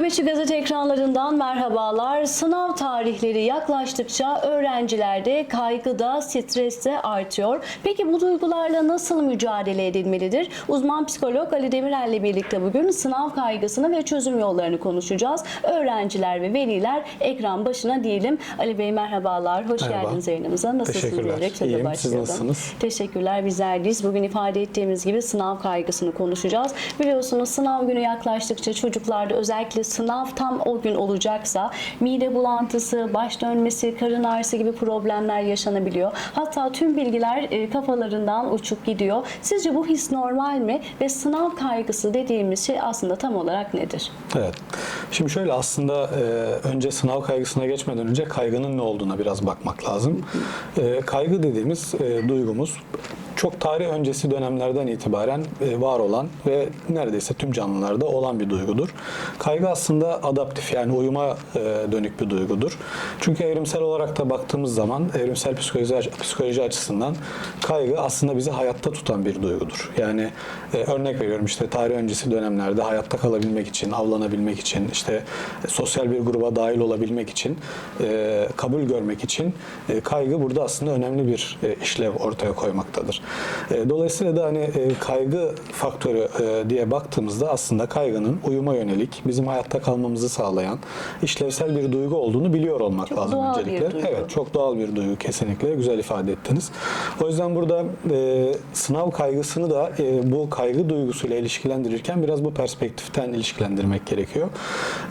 Nöbetçi Gazete ekranlarından merhabalar. Sınav tarihleri yaklaştıkça öğrencilerde kaygı da stres de artıyor. Peki bu duygularla nasıl mücadele edilmelidir? Uzman psikolog Ali Demirel ile birlikte bugün sınav kaygısını ve çözüm yollarını konuşacağız. Öğrenciler ve veliler ekran başına diyelim. Ali Bey merhabalar. Hoş Merhaba. geldiniz yayınımıza. Nasılsınız? Teşekkürler. İyiyim. Siz başlayalım. nasılsınız? Teşekkürler. Bizler deyiz. Bugün ifade ettiğimiz gibi sınav kaygısını konuşacağız. Biliyorsunuz sınav günü yaklaştıkça çocuklarda özellikle sınav tam o gün olacaksa mide bulantısı, baş dönmesi, karın ağrısı gibi problemler yaşanabiliyor. Hatta tüm bilgiler e, kafalarından uçup gidiyor. Sizce bu his normal mi? Ve sınav kaygısı dediğimiz şey aslında tam olarak nedir? Evet. Şimdi şöyle aslında e, önce sınav kaygısına geçmeden önce kaygının ne olduğuna biraz bakmak lazım. E, kaygı dediğimiz duygumuz çok tarih öncesi dönemlerden itibaren var olan ve neredeyse tüm canlılarda olan bir duygudur. Kaygı aslında adaptif yani uyuma e, dönük bir duygudur. Çünkü evrimsel olarak da baktığımız zaman evrimsel psikoloji, psikoloji açısından kaygı aslında bizi hayatta tutan bir duygudur. Yani e, örnek veriyorum işte tarih öncesi dönemlerde hayatta kalabilmek için, avlanabilmek için, işte e, sosyal bir gruba dahil olabilmek için, kabul görmek için kaygı burada aslında önemli bir işlev ortaya koymaktadır. Dolayısıyla da hani kaygı faktörü diye baktığımızda aslında kaygının uyuma yönelik, bizim hayatta kalmamızı sağlayan işlevsel bir duygu olduğunu biliyor olmak Çok lazım doğal bir öncelikle. duygu. Evet, çok doğal bir duygu kesinlikle. Güzel ifade ettiniz. O yüzden burada e, sınav kaygısını da e, bu kaygı duygusuyla ilişkilendirirken biraz bu perspektiften ilişkilendirmek gerekiyor.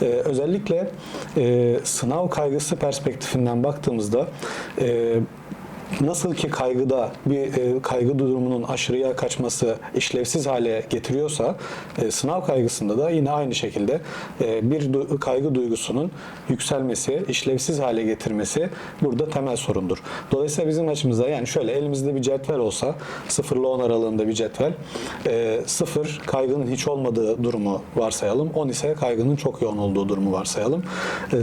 E, özellikle e, sınav kaygısı perspektifinden baktığımızda e, Nasıl ki kaygıda bir e, kaygı durumunun aşırıya kaçması işlevsiz hale getiriyorsa e, sınav kaygısında da yine aynı şekilde e, bir du- kaygı duygusunun yükselmesi, işlevsiz hale getirmesi burada temel sorundur. Dolayısıyla bizim açımızda yani şöyle elimizde bir cetvel olsa 0 ile 10 aralığında bir cetvel 0 kaygının hiç olmadığı durumu varsayalım. 10 ise kaygının çok yoğun olduğu durumu varsayalım.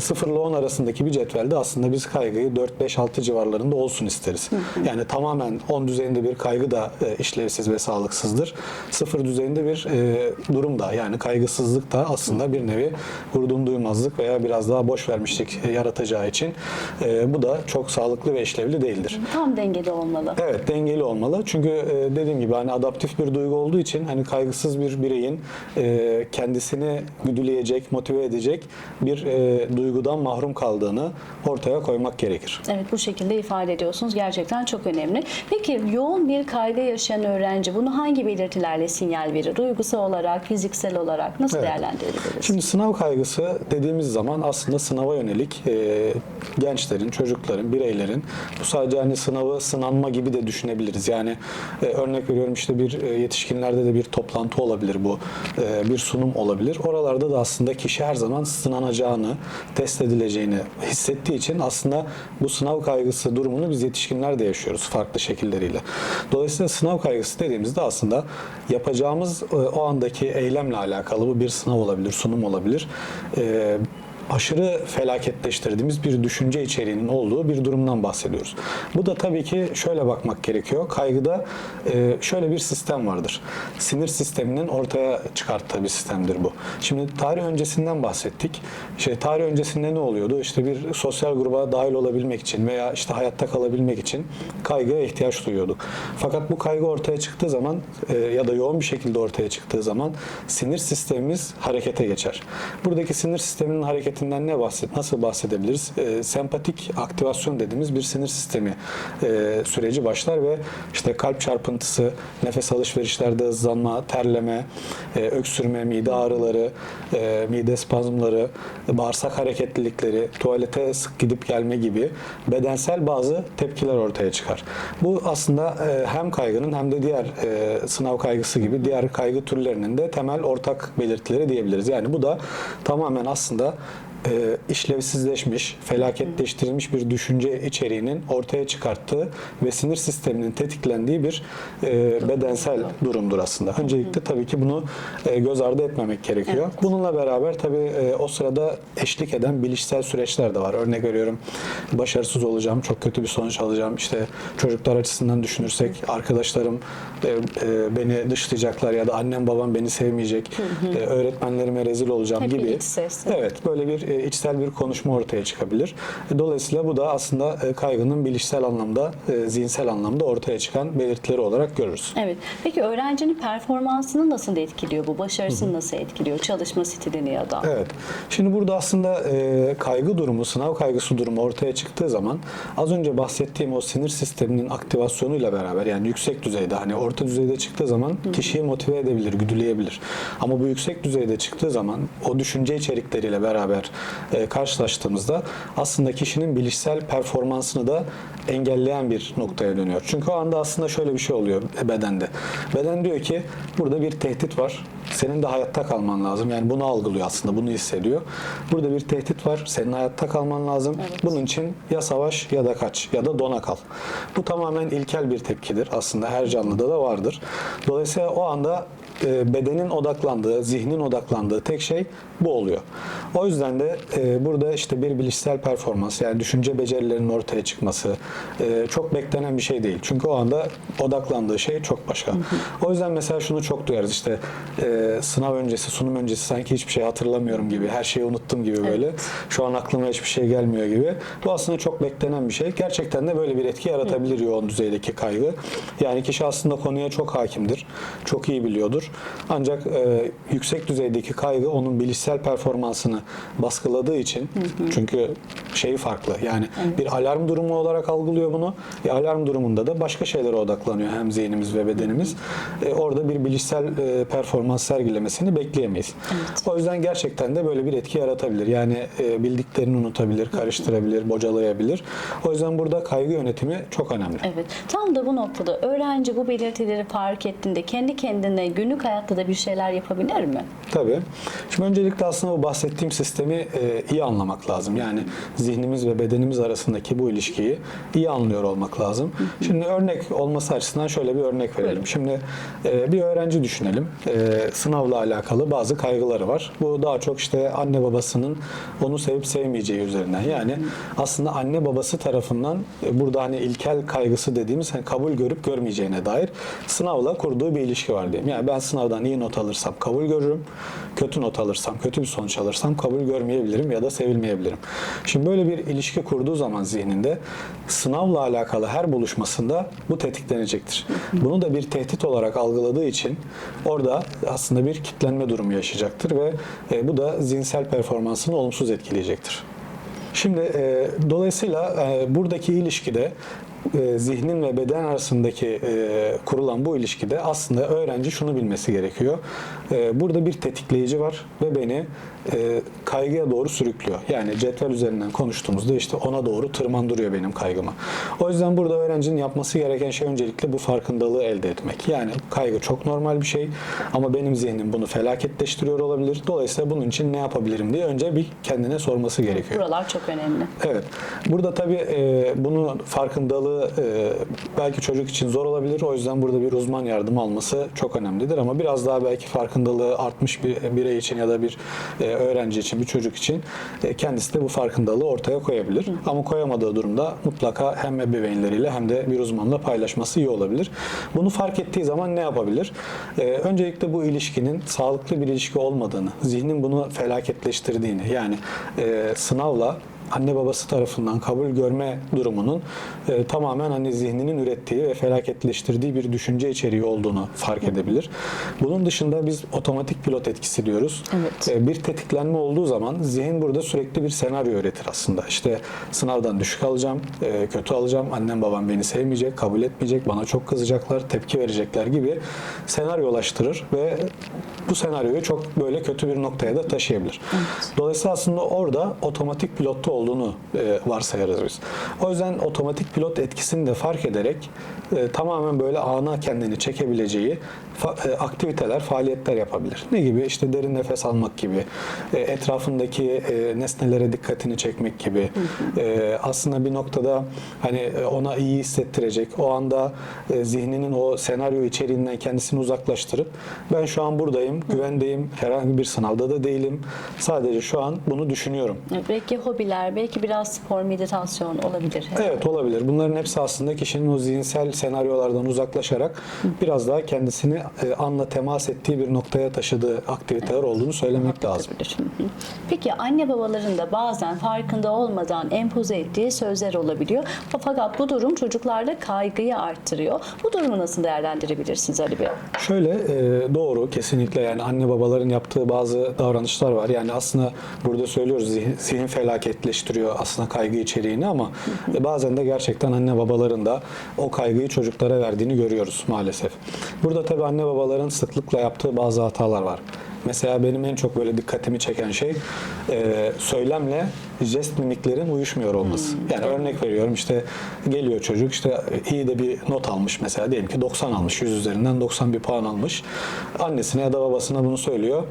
0 ile 10 arasındaki bir cetvelde aslında biz kaygıyı 4 5 6 civarlarında olsun isteriz. Yani tamamen 10 düzeyinde bir kaygı da e, işlevsiz ve sağlıksızdır. 0 düzeyinde bir e, durum da yani kaygısızlık da aslında bir nevi vurdum duymazlık veya biraz daha boş vermişlik e, yaratacağı için e, bu da çok sağlıklı ve işlevli değildir. Tam dengede olmalı. Evet dengeli olmalı. Çünkü e, dediğim gibi hani adaptif bir duygu olduğu için hani kaygısız bir bireyin e, kendisini güdüleyecek, motive edecek bir e, duygudan mahrum kaldığını ortaya koymak gerekir. Evet bu şekilde ifade ediyorsunuz. Gerçekten çok önemli. Peki yoğun bir kaygı yaşayan öğrenci bunu hangi belirtilerle sinyal verir? Duygusal olarak, fiziksel olarak nasıl Evet. değerlendirebiliriz? Şimdi sınav kaygısı dediğimiz zaman aslında sınava yönelik e, gençlerin, çocukların, bireylerin bu sadece hani sınavı sınanma gibi de düşünebiliriz. Yani e, örnek veriyorum işte bir e, yetişkinlerde de bir toplantı olabilir bu, e, bir sunum olabilir. Oralarda da aslında kişi her zaman sınanacağını, test edileceğini hissettiği için aslında bu sınav kaygısı durumunu biz yetişkinler de yaşıyoruz farklı şekilleriyle. Dolayısıyla sınav kaygısı dediğimizde aslında yapacağımız e, o andaki eylemle alakalı bu bir sınav olabilir, sunum olabilir. Aşırı felaketleştirdiğimiz bir düşünce içeriğinin olduğu bir durumdan bahsediyoruz. Bu da tabii ki şöyle bakmak gerekiyor. Kaygıda e, şöyle bir sistem vardır. Sinir sisteminin ortaya çıkarttığı bir sistemdir bu. Şimdi tarih öncesinden bahsettik. İşte tarih öncesinde ne oluyordu? İşte bir sosyal gruba dahil olabilmek için veya işte hayatta kalabilmek için kaygıya ihtiyaç duyuyorduk. Fakat bu kaygı ortaya çıktığı zaman e, ya da yoğun bir şekilde ortaya çıktığı zaman sinir sistemimiz harekete geçer. Buradaki sinir sisteminin hareketinden ne bahset, nasıl bahsedebiliriz? E, sempatik aktivasyon dediğimiz bir sinir sistemi e, süreci başlar ve işte kalp çarpıntısı, nefes alışverişlerde hızlanma, terleme, e, öksürme, mide ağrıları, e, mide spazmları, bağırsak hareketlilikleri, tuvalete sık gidip gelme gibi bedensel bazı tepkiler ortaya çıkar. Bu aslında e, hem kaygının hem de diğer e, sınav kaygısı gibi diğer kaygı türlerinin de temel ortak belirtileri diyebiliriz. Yani bu da tamamen aslında e, işlevsizleşmiş, felaketleştirilmiş bir düşünce içeriğinin ortaya çıkarttığı ve sinir sisteminin tetiklendiği bir e, bedensel durumdur aslında. Öncelikle tabii ki bunu e, göz ardı etmemek gerekiyor. Bununla beraber tabii e, o sırada eşlik eden bilişsel süreçler de var. Örnek veriyorum başarısız olacağım, çok kötü bir sonuç alacağım. İşte çocuklar açısından düşünürsek arkadaşlarım e, e, beni dışlayacaklar ya da annem babam beni sevmeyecek, e, öğretmenlerime rezil olacağım Hep gibi. ses, evet. Evet, böyle bir e, içsel bir konuşma ortaya çıkabilir. Dolayısıyla bu da aslında e, kaygının bilişsel anlamda, e, zihinsel anlamda ortaya çıkan belirtileri olarak görürüz. Evet. Peki öğrencinin performansını nasıl etkiliyor bu? Başarısını nasıl etkiliyor? Çalışma stilini ya da? Evet. Şimdi burada aslında e, kaygı durumu, sınav kaygısı durumu ortaya çıktığı zaman az önce bahsettiğim o sinir sisteminin aktivasyonuyla beraber yani yüksek düzeyde hani orta düzeyde çıktığı zaman kişiyi motive edebilir, güdüleyebilir. Ama bu yüksek düzeyde çıktığı zaman o düşünce içerikleriyle beraber e, karşılaştığımızda aslında kişinin bilişsel performansını da engelleyen bir noktaya dönüyor. Çünkü o anda aslında şöyle bir şey oluyor bedende. Beden diyor ki burada bir tehdit var. Senin de hayatta kalman lazım. Yani bunu algılıyor aslında, bunu hissediyor. Burada bir tehdit var. Senin hayatta kalman lazım. Bunun için ya savaş ya da kaç ya da dona kal. Bu tamamen ilkel bir tepkidir. Aslında her canlıda da vardır. Dolayısıyla o anda e, bedenin odaklandığı, zihnin odaklandığı tek şey bu oluyor. O yüzden de e, burada işte bir bilişsel performans yani düşünce becerilerinin ortaya çıkması e, çok beklenen bir şey değil. Çünkü o anda odaklandığı şey çok başka. O yüzden mesela şunu çok duyarız işte e, sınav öncesi, sunum öncesi sanki hiçbir şey hatırlamıyorum gibi, her şeyi unuttum gibi böyle. Şu an aklıma hiçbir şey gelmiyor gibi. Bu aslında çok beklenen bir şey. Gerçekten de böyle bir etki yaratabilir yoğun düzeydeki kaygı. Yani kişi aslında konuya çok hakimdir. Çok iyi biliyordur. Ancak e, yüksek düzeydeki kaygı onun bilişsel performansını baskıladığı için çünkü şeyi farklı. Yani bir alarm durumu olarak algılıyor bunu. E, alarm durumunda da başka şeylere odaklanıyor hem zihnimiz ve bedenimiz. E, orada bir bilişsel e, performans sergilemesini bekleyemeyiz. O yüzden gerçekten de böyle bir etki yaratabilir. Yani e, bildiklerini unutabilir, karıştırabilir, bocalayabilir. O yüzden burada kaygı yönetimi çok önemli. Evet. Tam da bu noktada öğrenci bu belirtileri fark ettiğinde kendi kendine günlük hayatta da bir şeyler yapabilir mi? Tabii. Şimdi öncelikle aslında bu bahsettiğim sistemi e, iyi anlamak lazım. Yani zihnimiz ve bedenimiz arasındaki bu ilişkiyi iyi anlıyor olmak lazım. Şimdi örnek olması açısından şöyle bir örnek verelim. Şimdi e, bir öğrenci düşünelim. E, sınavla alakalı bazı kaygıları var. Bu daha çok işte anne babasının onu sevip sevmeyeceği üzerinden. Yani aslında anne babası tarafından e, burada hani ilkel kaygısı dediğimiz hani kabul görüp görmeyeceğine dair sınavla kurduğu bir ilişki var diyeyim. Yani ben sınavdan iyi not alırsam kabul görürüm. Kötü not alırsam, kötü bir sonuç alırsam kabul görmeyebilirim ya da sevilmeyebilirim. Şimdi böyle bir ilişki kurduğu zaman zihninde sınavla alakalı her buluşmasında bu tetiklenecektir. Bunu da bir tehdit olarak algıladığı için orada aslında bir kitlenme durumu yaşayacaktır ve e, bu da zihinsel performansını olumsuz etkileyecektir. Şimdi e, dolayısıyla e, buradaki ilişkide e, zihnin ve beden arasındaki e, kurulan bu ilişkide aslında öğrenci şunu bilmesi gerekiyor. E, burada bir tetikleyici var ve beni e, kaygıya doğru sürüklüyor. Yani cetvel üzerinden konuştuğumuzda işte ona doğru tırmandırıyor benim kaygımı. O yüzden burada öğrencinin yapması gereken şey öncelikle bu farkındalığı elde etmek. Yani kaygı çok normal bir şey ama benim zihnim bunu felaketleştiriyor olabilir. Dolayısıyla bunun için ne yapabilirim diye önce bir kendine sorması gerekiyor. Buralar çok önemli. Evet. Burada tabii e, bunun farkındalığı e, belki çocuk için zor olabilir. O yüzden burada bir uzman yardımı alması çok önemlidir. Ama biraz daha belki farkındalığı artmış bir birey için ya da bir e, öğrenci için, bir çocuk için e, kendisi de bu farkındalığı ortaya koyabilir. Ama koyamadığı durumda mutlaka hem ebeveynleriyle hem de bir uzmanla paylaşması iyi olabilir. Bunu fark ettiği zaman ne yapabilir? E, öncelikle bu ilişkinin sağlıklı bir ilişki olmadığını, zihnin bunu felaketleştirdiğini yani sınavla anne babası tarafından kabul görme durumunun e, tamamen hani zihninin ürettiği ve felaketleştirdiği bir düşünce içeriği olduğunu fark edebilir. Bunun dışında biz otomatik pilot etkisi diyoruz. Evet. E, bir tetiklenme olduğu zaman zihin burada sürekli bir senaryo üretir aslında. İşte sınavdan düşük alacağım, e, kötü alacağım, annem babam beni sevmeyecek, kabul etmeyecek, bana çok kızacaklar, tepki verecekler gibi senaryolaştırır ve bu senaryoyu çok böyle kötü bir noktaya da taşıyabilir. Dolayısıyla aslında orada otomatik pilotta olduğunu e, varsayarız biz. O yüzden otomatik pilot etkisini de fark ederek e, tamamen böyle ana kendini çekebileceği fa- e, aktiviteler, faaliyetler yapabilir. Ne gibi? İşte derin nefes almak gibi, e, etrafındaki e, nesnelere dikkatini çekmek gibi. E, aslında bir noktada hani e, ona iyi hissettirecek, o anda e, zihninin o senaryo içeriğinden kendisini uzaklaştırıp ben şu an buradayım, güvendeyim, herhangi bir sınavda da değilim. Sadece şu an bunu düşünüyorum. Belki hobiler, belki biraz spor, meditasyon olabilir. Evet olabilir. Bunların hepsi aslında kişinin o zihinsel senaryolardan uzaklaşarak biraz daha kendisini e, anla temas ettiği bir noktaya taşıdığı aktiviteler olduğunu söylemek lazım. Hı hı. Peki anne babaların da bazen farkında olmadan empoze ettiği sözler olabiliyor. Fakat bu durum çocuklarda kaygıyı arttırıyor. Bu durumu nasıl değerlendirebilirsiniz Ali Bey? Şöyle e, doğru kesinlikle yani anne babaların yaptığı bazı davranışlar var. Yani aslında burada söylüyoruz zihin, zihin felaketleştiriyor aslında kaygı içeriğini ama e, bazen de gerçekten anne babaların da o kaygıyı çocuklara verdiğini görüyoruz maalesef. Burada tabii anne babaların sıklıkla yaptığı bazı hatalar var. Mesela benim en çok böyle dikkatimi çeken şey e, söylemle jest mimiklerin uyuşmuyor olması. Yani örnek veriyorum işte geliyor çocuk işte iyi de bir not almış mesela diyelim ki 90 almış 100 üzerinden 90 bir puan almış. Annesine ya da babasına bunu söylüyor.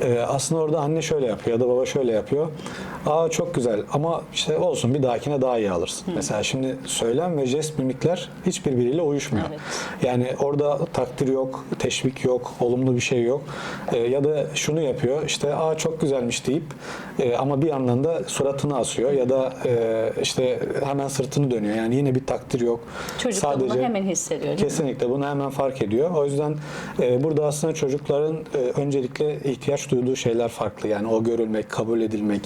E, aslında orada anne şöyle yapıyor ya da baba şöyle yapıyor. Aa çok güzel ama işte olsun bir dahakine daha iyi alırsın. Mesela şimdi söylem ve jest mimikler hiçbirbiriyle uyuşmuyor. Evet. Yani orada takdir yok, teşvik yok, olumlu bir şey yok. Ee, ya da şunu yapıyor işte aa çok güzelmiş deyip e, ama bir yandan da suratını asıyor ya da e, işte hemen sırtını dönüyor. Yani yine bir takdir yok. Çocuk da bunu hemen hissediyor. Kesinlikle bunu hemen fark ediyor. O yüzden e, burada aslında çocukların e, öncelikle ihtiyaç duyduğu şeyler farklı. Yani o görülmek, kabul edilmek,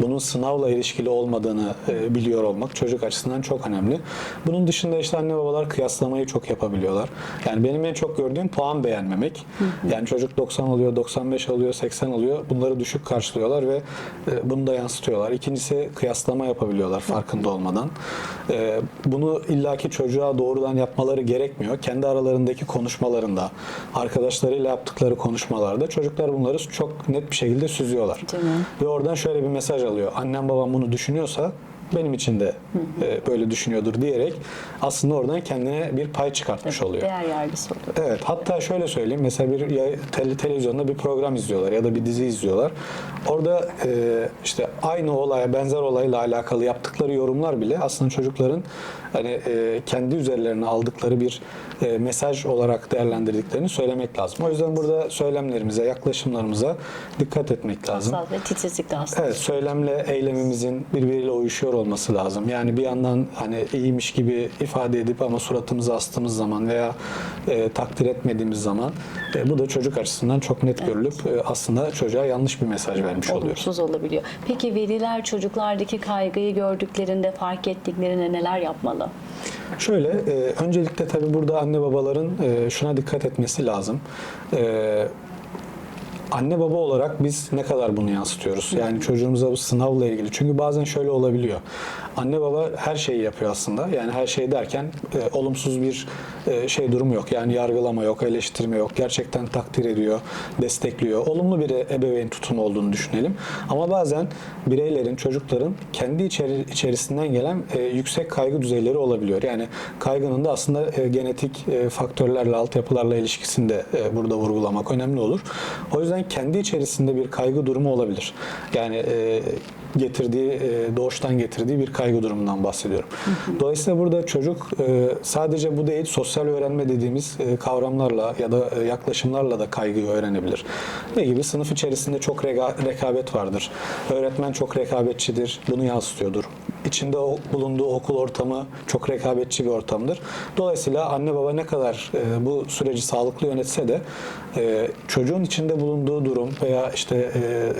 bunun sınavla ilişkili olmadığını e, biliyor olmak çocuk açısından çok önemli. Bunun dışında işte anne babalar kıyaslamayı çok yapabiliyorlar. Yani benim en çok gördüğüm puan beğenmemek. Yani çocuk 90 alıyor, 95 alıyor, 80 alıyor. Bunları düşük karşılıyorlar ve e, bunu da yansıtıyorlar. İkincisi kıyaslama yapabiliyorlar farkında olmadan. E, bunu illaki çocuğa doğrudan yapmaları gerekmiyor. Kendi aralarındaki konuşmalarında, arkadaşlarıyla yaptıkları konuşmalarda çocuklar bunları çok net bir şekilde süzüyorlar. Ve oradan şöyle bir mesaj alıyor. Annem babam bunu düşünüyorsa benim için de e, böyle düşünüyordur diyerek aslında oradan kendine bir pay çıkartmış oluyor. Değer yargısı oluyor. Evet. Hatta şöyle söyleyeyim. Mesela bir tele- televizyonda bir program izliyorlar ya da bir dizi izliyorlar. Orada e, işte aynı olaya, benzer olayla alakalı yaptıkları yorumlar bile aslında çocukların hani e, kendi üzerlerine aldıkları bir e, mesaj olarak değerlendirdiklerini söylemek lazım. O yüzden burada söylemlerimize, yaklaşımlarımıza dikkat etmek lazım. Hassas ve titizlik de aslında. Evet, söylemle eylemimizin birbiriyle uyuşuyor olması lazım. Yani bir yandan hani iyiymiş gibi ifade edip ama suratımızı astığımız zaman veya e, takdir etmediğimiz zaman e, bu da çocuk açısından çok net görülüp e, aslında çocuğa yanlış bir mesaj vermiş oluyoruz. olumsuz olabiliyor. Peki veliler çocuklardaki kaygıyı gördüklerinde, fark ettiklerinde neler yapmalı? Şöyle, e, öncelikle tabii burada anne babaların e, şuna dikkat etmesi lazım. E, anne baba olarak biz ne kadar bunu yansıtıyoruz? Yani çocuğumuza bu sınavla ilgili. Çünkü bazen şöyle olabiliyor. Anne baba her şeyi yapıyor aslında. Yani her şey derken e, olumsuz bir e, şey durumu yok. Yani yargılama yok, eleştirme yok. Gerçekten takdir ediyor, destekliyor. Olumlu bir ebeveyn tutumu olduğunu düşünelim. Ama bazen bireylerin, çocukların kendi içeri, içerisinden gelen e, yüksek kaygı düzeyleri olabiliyor. Yani kaygının da aslında e, genetik e, faktörlerle, altyapılarla ilişkisini de e, burada vurgulamak önemli olur. O yüzden kendi içerisinde bir kaygı durumu olabilir. Yani e, getirdiği, e, doğuştan getirdiği bir kaygı durumundan bahsediyorum. Dolayısıyla burada çocuk e, sadece bu değil, sosyal öğrenme dediğimiz e, kavramlarla ya da e, yaklaşımlarla da kaygıyı öğrenebilir. Ne gibi? Sınıf içerisinde çok rekabet vardır. Öğretmen çok rekabetçidir, bunu yansıtıyordur. İçinde bulunduğu okul ortamı çok rekabetçi bir ortamdır. Dolayısıyla anne baba ne kadar e, bu süreci sağlıklı yönetse de e, çocuğun içinde bulunduğu durum veya işte e,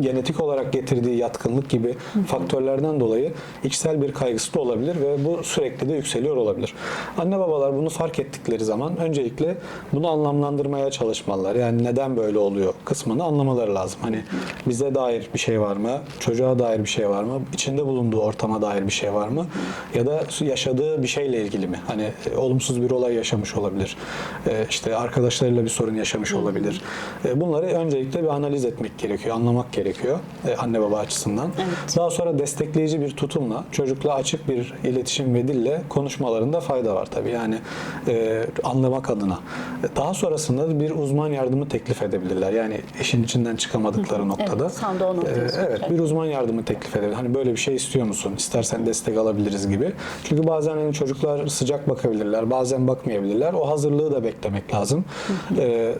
genetik olarak getirdiği yatkınlık gibi faktörlerden dolayı içsel bir kaygısı da olabilir ve bu sürekli de yükseliyor olabilir. Anne babalar bunu fark ettikleri zaman öncelikle bunu anlamlandırmaya çalışmalılar. Yani neden böyle oluyor kısmını anlamaları lazım. Hani bize dair bir şey var mı? Çocuğa dair bir şey var mı? İçinde bulunduğu ortama dair bir şey var mı? Ya da yaşadığı bir şeyle ilgili mi? Hani e, olumsuz bir olay yaşamış olabilir. E, işte arkadaşlarıyla bir sorun yaşamış olabilir. E, bunları öncelikle bir analiz etmek gerekiyor, anlamak gerekiyor e, anne baba açısından. Evet. Daha sonra destekleyici bir tutumla, çocukla açık bir iletişim ve dille konuşmalarında fayda var tabii. Yani e, anlamak adına. Daha sonrasında bir uzman yardımı teklif edebilirler. Yani işin içinden çıkamadıkları noktada. tam da o noktayı E, evet, bir uzman yardımı teklif edebilir. Hani böyle bir şey istiyor musun? İstersen destek alabiliriz gibi. Çünkü bazen hani çocuklar sıcak bakabilirler, bazen bakmayabilirler. O hazırlığı da beklemek lazım. E,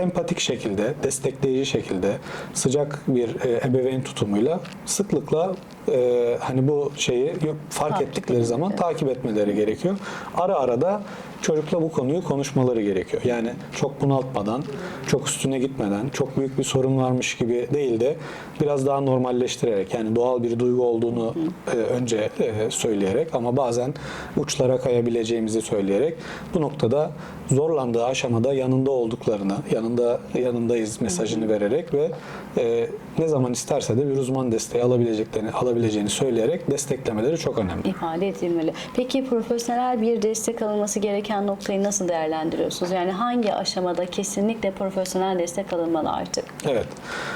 empatik şekilde, destekleyici şekilde, sıcak bir e, ebeveyn tutumuyla sıklıkla e, hani bu şeyi fark Takip ettikleri zaman evet. takip etmeleri gerekiyor. Ara ara da çocukla bu konuyu konuşmaları gerekiyor. Yani çok bunaltmadan, çok üstüne gitmeden, çok büyük bir sorun varmış gibi değil de biraz daha normalleştirerek yani doğal bir duygu olduğunu e, önce e, söyleyerek ama bazen uçlara kayabileceğimizi söyleyerek bu noktada zorlandığı aşamada yanında olduklarını, yanında yanındayız mesajını vererek ve e, ne zaman isterse de bir uzman desteği alabileceklerini alabileceğini söyleyerek desteklemeleri çok önemli. ifade edilmeli. Peki profesyonel bir destek alınması gereken noktayı nasıl değerlendiriyorsunuz? Yani hangi aşamada kesinlikle profesyonel destek alınmalı artık? Evet.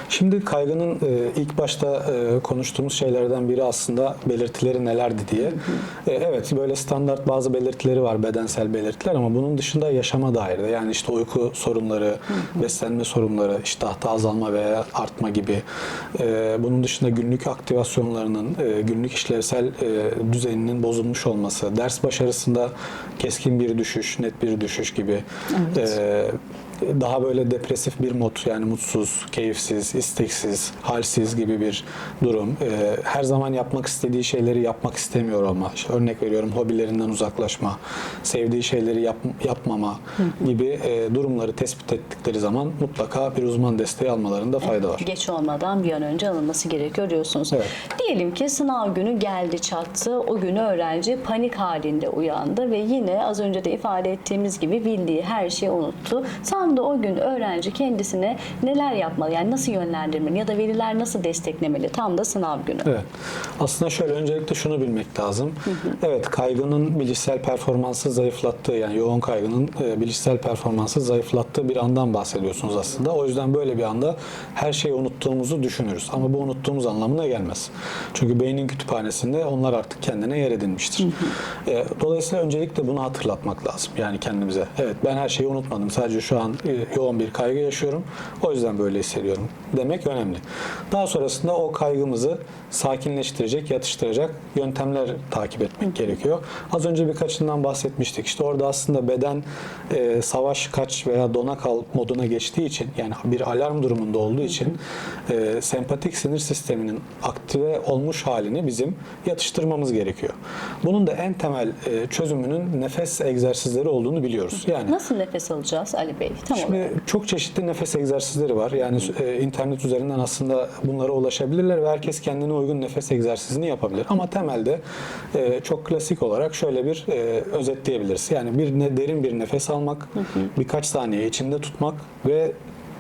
Şimdi kaygının e, ilk başta e, konuştuğumuz şeylerden biri aslında belirtileri nelerdi diye. E, evet böyle standart bazı belirtileri var bedensel belirtiler ama bunun dışında yaşama dair de yani işte uyku sorunları, beslenme sorunları, iştahta azalma veya artma gibi. E, bunun dışında günlük aktivasyonlarının, e, günlük işlevsel e, düzeninin bozulmuş olması, ders başarısında keskin bir düşüş, net bir düşüş gibi. E, daha böyle depresif bir mod yani mutsuz, keyifsiz, isteksiz, halsiz gibi bir durum. Ee, her zaman yapmak istediği şeyleri yapmak istemiyor olma. İşte örnek veriyorum hobilerinden uzaklaşma, sevdiği şeyleri yap- yapmama gibi e, durumları tespit ettikleri zaman mutlaka bir uzman desteği almalarında fayda var. Geç olmadan bir an önce alınması gerekiyor diyorsunuz. Evet. Diyelim ki sınav günü geldi çattı. O günü öğrenci panik halinde uyandı ve yine az önce de ifade ettiğimiz gibi bildiği her şeyi unuttu. Tam da o gün öğrenci kendisine neler yapmalı? Yani nasıl yönlendirmeli ya da veliler nasıl desteklemeli? Tam da sınav günü. Evet. Aslında şöyle öncelikle şunu bilmek lazım. Evet kaygının bilişsel performansı zayıflattığı yani yoğun kaygının e, bilişsel performansı zayıflattığı bir andan bahsediyorsunuz aslında. O yüzden böyle bir anda her şeyi unuttuğumuzu düşünürüz. Ama bu unuttuğumuz anlamına gelmez. Çünkü beynin kütüphanesinde onlar artık kendine yer edinmiştir. E, Dolayısıyla öncelikle bunu hatırlatmak lazım. Yani kendimize. Evet ben her şeyi unutmadım. Sadece şu an yoğun bir kaygı yaşıyorum. O yüzden böyle hissediyorum demek önemli. Daha sonrasında o kaygımızı sakinleştirecek, yatıştıracak yöntemler takip etmek gerekiyor. Az önce birkaçından bahsetmiştik. İşte orada aslında beden e, savaş, kaç veya dona kal moduna geçtiği için yani bir alarm durumunda olduğu için e, sempatik sinir sisteminin aktive olmuş halini bizim yatıştırmamız gerekiyor. Bunun da en temel e, çözümünün nefes egzersizleri olduğunu biliyoruz. Yani Nasıl nefes alacağız Ali Bey? Tam olarak. Şimdi çok çeşitli nefes egzersizleri var. Yani e, internet üzerinden aslında bunlara ulaşabilirler ve herkes kendine uygun nefes egzersizini yapabilir. Ama temelde e, çok klasik olarak şöyle bir e, özetleyebiliriz. Yani bir ne, derin bir nefes almak, birkaç saniye içinde tutmak ve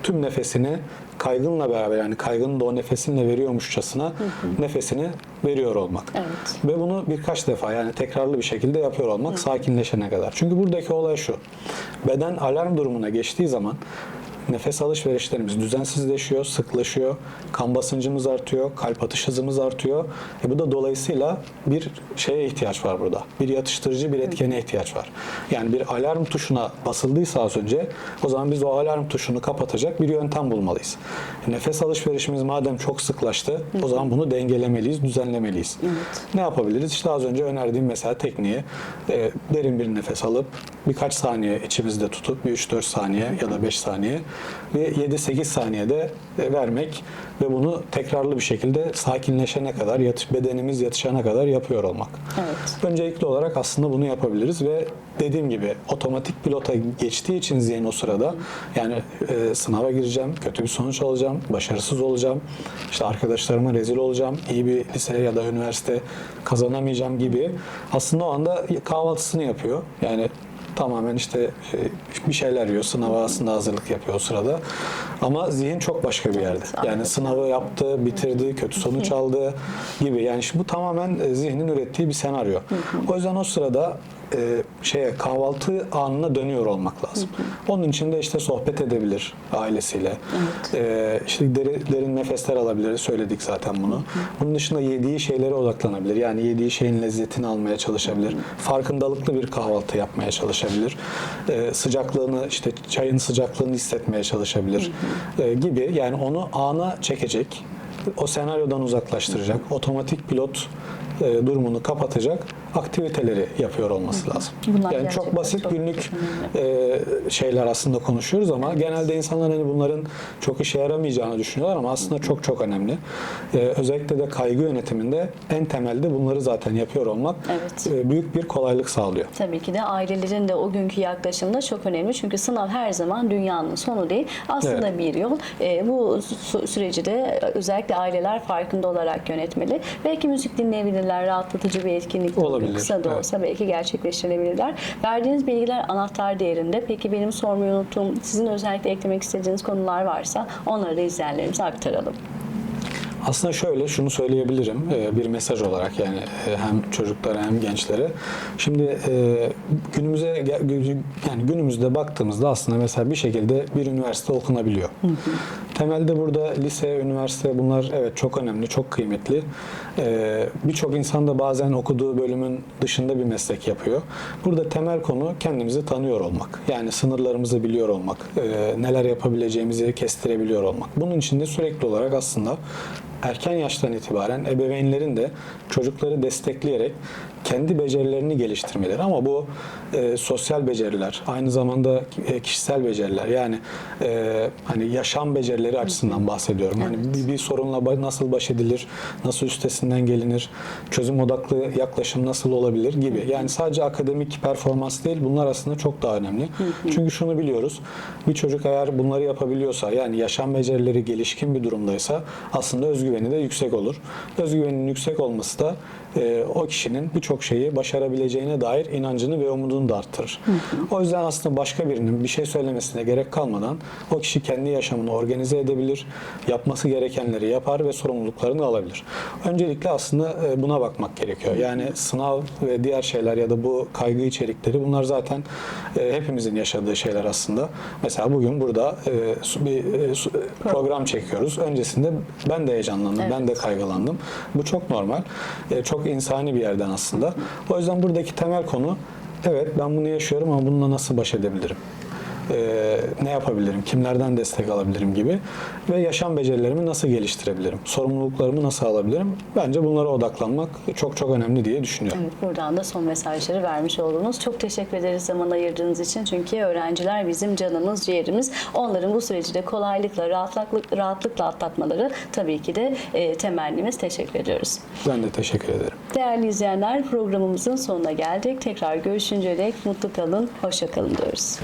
tüm nefesini kaygınla beraber yani kaygının da o nefesinle veriyormuşçasına nefesini veriyor olmak. Evet. Ve bunu birkaç defa yani tekrarlı bir şekilde yapıyor olmak sakinleşene kadar. Çünkü buradaki olay şu. Beden alarm durumuna geçtiği zaman nefes alışverişlerimiz düzensizleşiyor, sıklaşıyor, kan basıncımız artıyor, kalp atış hızımız artıyor. E bu da dolayısıyla bir şeye ihtiyaç var burada. Bir yatıştırıcı bir etkene ihtiyaç var. Yani bir alarm tuşuna basıldıysa az önce o zaman biz o alarm tuşunu kapatacak bir yöntem bulmalıyız. Nefes alışverişimiz madem çok sıklaştı o zaman bunu dengelemeliyiz, düzenlemeliyiz. Ne yapabiliriz? İşte az önce önerdiğim mesela tekniği e, derin bir nefes alıp birkaç saniye içimizde tutup bir 3-4 saniye ya da 5 saniye ve 7-8 saniyede e, vermek ve bunu tekrarlı bir şekilde sakinleşene kadar, yatış, bedenimiz yatışana kadar yapıyor olmak. Evet. Öncelikli olarak aslında bunu yapabiliriz ve dediğim gibi otomatik pilota geçtiği için zihin o sırada yani e, sınava gireceğim, kötü bir sonuç alacağım, başarısız olacağım, işte arkadaşlarıma rezil olacağım, iyi bir lise ya da üniversite kazanamayacağım gibi aslında o anda kahvaltısını yapıyor. Yani tamamen işte e, bir şeyler yiyor. Sınava aslında hazırlık yapıyor o sırada. Ama zihin çok başka bir yerde. Yani sınavı yaptı, bitirdi, kötü sonuç aldı gibi. Yani şimdi bu tamamen e, zihnin ürettiği bir senaryo. O yüzden o sırada e, şeye kahvaltı anına dönüyor olmak lazım. Onun için de işte sohbet edebilir ailesiyle. E, işte deri- derin nefesler alabilir. Söyledik zaten bunu. Bunun dışında yediği şeylere odaklanabilir. Yani yediği şeyin lezzetini almaya çalışabilir. Farkındalıklı bir kahvaltı yapmaya çalışabilir. E, sıcaklığını işte çayın sıcaklığını hissetmeye çalışabilir. E, gibi yani onu ana çekecek. O senaryodan uzaklaştıracak. Otomatik pilot e, durumunu kapatacak aktiviteleri yapıyor olması lazım. Bunlar yani çok basit çok günlük e, şeyler aslında konuşuyoruz ama genelde insanlar hani bunların çok işe yaramayacağını düşünüyorlar ama aslında çok çok önemli. E, özellikle de kaygı yönetiminde en temelde bunları zaten yapıyor olmak Evet. e, büyük bir kolaylık sağlıyor. Tabii ki de ailelerin de o günkü yaklaşımda çok önemli. Çünkü sınav her zaman dünyanın sonu değil. Aslında Evet. bir yol. Ee, bu sü- süreci de özellikle aileler farkında olarak yönetmeli. Belki müzik dinleyebilirler, rahatlatıcı bir etkinlik olur. Olabilir, Kısa da evet. olsa belki gerçekleştirebilirler. Verdiğiniz bilgiler anahtar değerinde. Peki benim sormayı unuttuğum, sizin özellikle eklemek istediğiniz konular varsa onları da izleyenlerimize aktaralım. Aslında şöyle şunu söyleyebilirim e, bir mesaj olarak yani e, hem çocuklara hem gençlere. Şimdi e, günümüze yani günümüzde baktığımızda aslında mesela bir şekilde bir üniversite okunabiliyor. Temelde burada lise, üniversite bunlar evet çok önemli, çok kıymetli. Birçok insan da bazen okuduğu bölümün dışında bir meslek yapıyor. Burada temel konu kendimizi tanıyor olmak. Yani sınırlarımızı biliyor olmak, neler yapabileceğimizi kestirebiliyor olmak. Bunun için de sürekli olarak aslında erken yaştan itibaren ebeveynlerin de çocukları destekleyerek kendi becerilerini geliştirmeleri ama bu e, sosyal beceriler aynı zamanda e, kişisel beceriler yani e, hani yaşam becerileri açısından bahsediyorum. Hani bir, bir sorunla nasıl baş edilir, nasıl üstesinden gelinir, çözüm odaklı yaklaşım nasıl olabilir gibi. Yani sadece akademik performans değil bunlar aslında çok daha önemli. Çünkü şunu biliyoruz. Bir çocuk eğer bunları yapabiliyorsa yani yaşam becerileri gelişkin bir durumdaysa aslında özgüveni de yüksek olur. Özgüvenin yüksek olması da e, o kişinin birçok şeyi başarabileceğine dair inancını ve umudunu da arttırır. O yüzden aslında başka birinin bir şey söylemesine gerek kalmadan o kişi kendi yaşamını organize edebilir, yapması gerekenleri yapar ve sorumluluklarını alabilir. Öncelikle aslında e, buna bakmak gerekiyor. Yani sınav ve diğer şeyler ya da bu kaygı içerikleri bunlar zaten e, hepimizin yaşadığı şeyler aslında. Mesela bugün burada e, bir program çekiyoruz. Öncesinde ben de heyecanlandım, ben de kaygılandım. Bu çok normal. E, insani bir yerden aslında. O yüzden buradaki temel konu evet ben bunu yaşıyorum ama bununla nasıl baş edebilirim? E, ne yapabilirim? Kimlerden destek alabilirim gibi ve yaşam becerilerimi nasıl geliştirebilirim? Sorumluluklarımı nasıl alabilirim? Bence bunlara odaklanmak çok çok önemli diye düşünüyorum. Evet, buradan da son mesajları vermiş oldunuz. Çok teşekkür ederiz zaman ayırdığınız için. Çünkü öğrenciler bizim canımız, ciğerimiz. Onların bu süreci de kolaylıkla, rahatlıkla, rahatlıkla atlatmaları tabii ki de e, temennimiz. Teşekkür ediyoruz. Ben de teşekkür ederim. Değerli izleyenler programımızın sonuna geldik. Tekrar görüşünceye dek mutlu kalın, hoşça kalın diyoruz.